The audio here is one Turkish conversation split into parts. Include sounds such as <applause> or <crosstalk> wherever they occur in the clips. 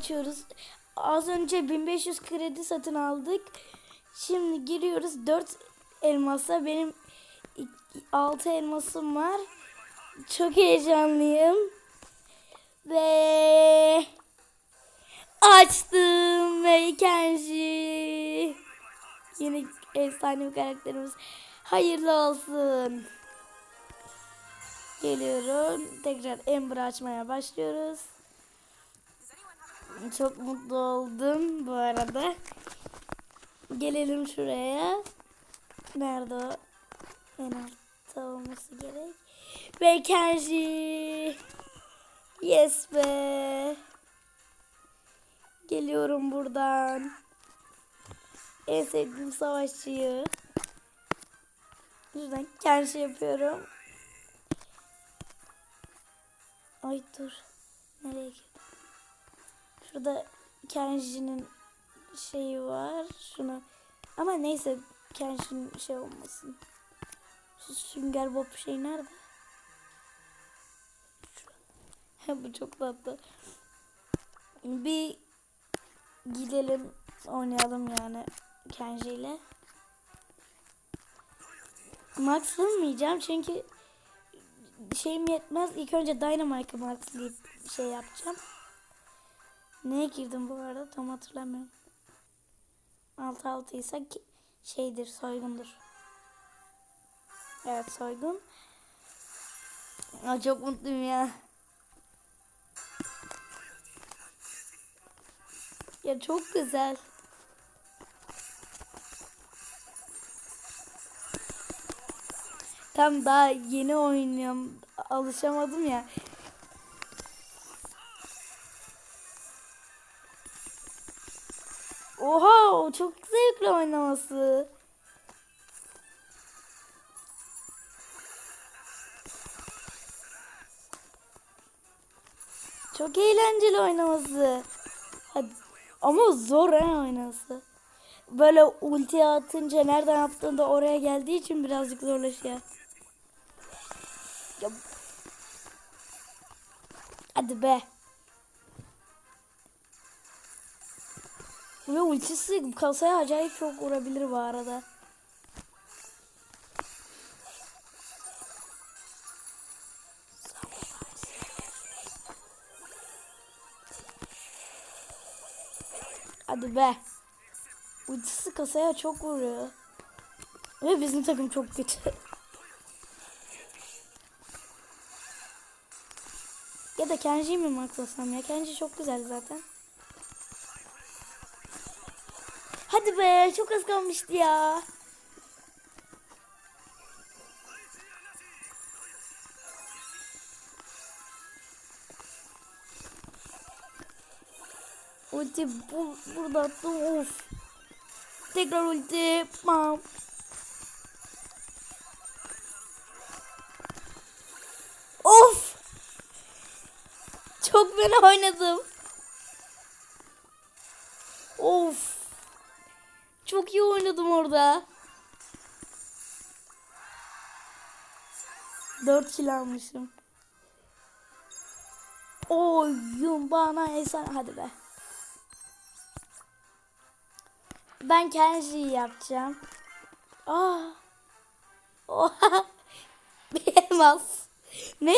açıyoruz. Az önce 1500 kredi satın aldık. Şimdi giriyoruz 4 elmasa. Benim 6 elmasım var. Çok heyecanlıyım. Ve açtım ve Kenji. Yeni efsane bir karakterimiz. Hayırlı olsun. Geliyorum. Tekrar Ember açmaya başlıyoruz. Çok mutlu oldum bu arada. Gelelim şuraya. Nerede o? En altta olması gerek. Ve Kenji. Yes be. Geliyorum buradan. En sevdiğim savaşçıyı. Şuradan Kenji yapıyorum. Ay dur. Şurada Kenji'nin şeyi var. Şunu. Ama neyse Kenji'nin şey olmasın. Şu sünger bob şey nerede? <laughs> Bu çok tatlı. Bir gidelim oynayalım yani Kenji ile. Max almayacağım çünkü şeyim yetmez. İlk önce Dynamite'ı maxlayıp şey yapacağım. Neye girdim bu arada tam hatırlamıyorum. 6 6 ise şeydir soygundur. Evet soygun. Aa, çok mutluyum ya. Ya çok güzel. Tam daha yeni oynuyorum. Alışamadım ya. Oha çok zevkli oynaması. Çok eğlenceli oynaması. Hadi. Ama zor ha oynaması. Böyle ulti atınca nereden attığında oraya geldiği için birazcık zorlaşıyor. Ya. Hadi be. Ve ultisi kasaya acayip çok vurabilir bu arada. Hadi be. Ultisi kasaya çok vuruyor. Ve bizim takım çok kötü. <laughs> ya da Kenji'yi mi maxlasam ya? Kenji çok güzel zaten. Hadi be çok az kalmıştı ya. Ulti bu, burada attım of. Tekrar ulti. Bam. Of. Çok fena oynadım. Of. Çok iyi oynadım orada. 4 kill almışım. Oyun bana esen hadi be. Ben Kenji'yi yapacağım. Aa. Oha. <laughs> Bir elmas. Ne?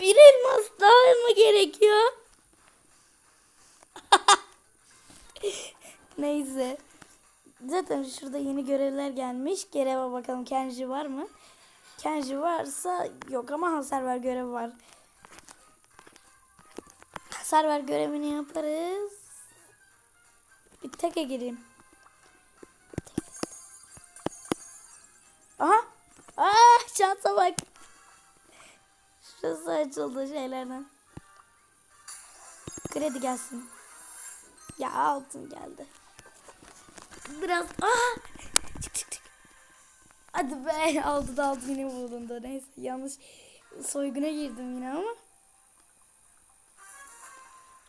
Bir elmas daha mı gerekiyor? <laughs> Neyse. Zaten şurada yeni görevler gelmiş. Göreve bakalım Kenji var mı? Kenji varsa yok ama hasar ver görevi var. Hasar ver görevini yaparız. Bir teke gireyim. Aha. Aa şansa bak. Şurası açıldı şeylerden. Kredi gelsin. Ya altın geldi. Biraz ah çık çık çık. Hadi be <laughs> aldı da aldı yine bulundu. Neyse yanlış soyguna girdim yine ama.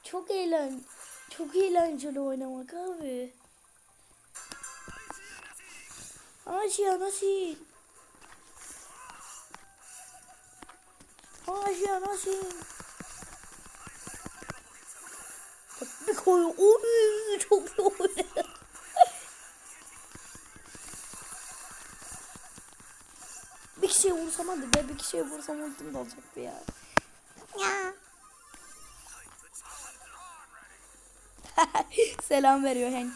Çok eğlen çok eğlenceli oynamak abi. Aşağı nasıl? Aşağı nasıl? koy. Oy, çok iyi oynadı. Bir kişiye vursam hadi be bir kişiye vursam ultim de olacaktı ya. Ya. <laughs> Selam veriyor Hank.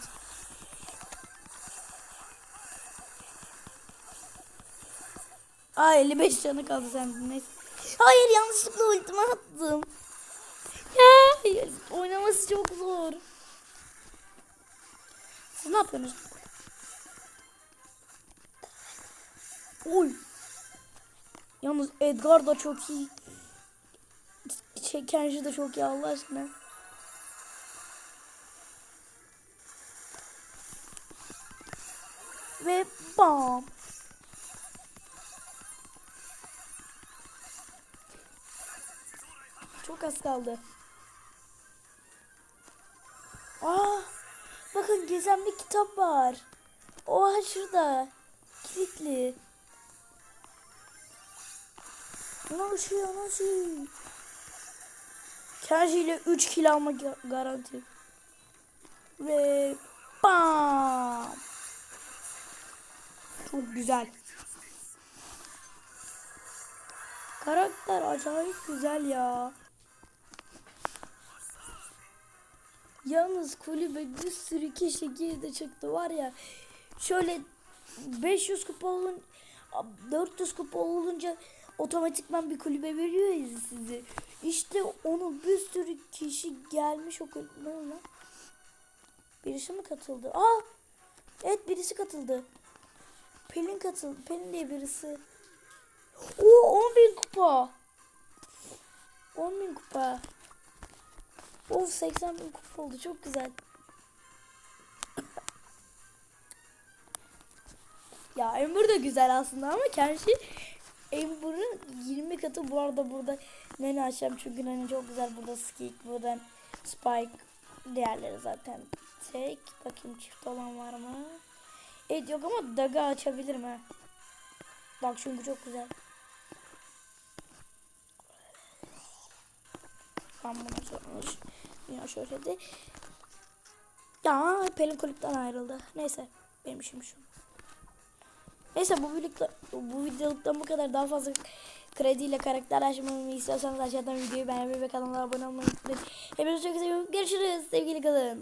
Aa 55 canı kaldı sende neyse. Hayır yanlışlıkla ultimi attım. Ya hayır, oynaması çok zor. Siz ne yapıyorsunuz? Oy. Yalnız Edgar da çok iyi. Kenji de çok iyi Allah aşkına. Ve bam. Çok az kaldı. Aa, bakın gizemli kitap var. Oha şurada. Kilitli. Nasıl ya nasıl? Kenji ile 3 kill alma ga- garanti. Ve bam. Çok güzel. Karakter acayip güzel ya. Yalnız kulübe bir sürü kişi girdi çıktı var ya. Şöyle 500 kupa olun 400 kupa olunca otomatikman bir kulübe veriyor ya sizi. İşte onu bir sürü kişi gelmiş o kulübe. Birisi mi katıldı? Aa! Evet birisi katıldı. Pelin katıldı. Pelin diye birisi. Oo 10 bin kupa. 10 bin kupa. Of 80 bin kupa oldu. Çok güzel. ya Ember de güzel aslında ama Kenshi Ember'ın 20 katı bu arada burada Nene açacağım çünkü Nene çok güzel burada Skik buradan Spike diğerleri zaten. Tek bakayım çift olan var mı? Evet yok ama Daga açabilirim ha Bak çünkü çok güzel. Ben buna sormuş. Dünya şöhreti Ya Pelin kulüpten ayrıldı. Neyse benim işim şu Neyse bu videolukta, bu videoluktan bu kadar. Daha fazla krediyle karakter açmamı istiyorsanız aşağıdan videoyu beğenmeyi ve kanala abone olmayı unutmayın. Hepinizi çok seviyorum. Görüşürüz. Sevgili kalın.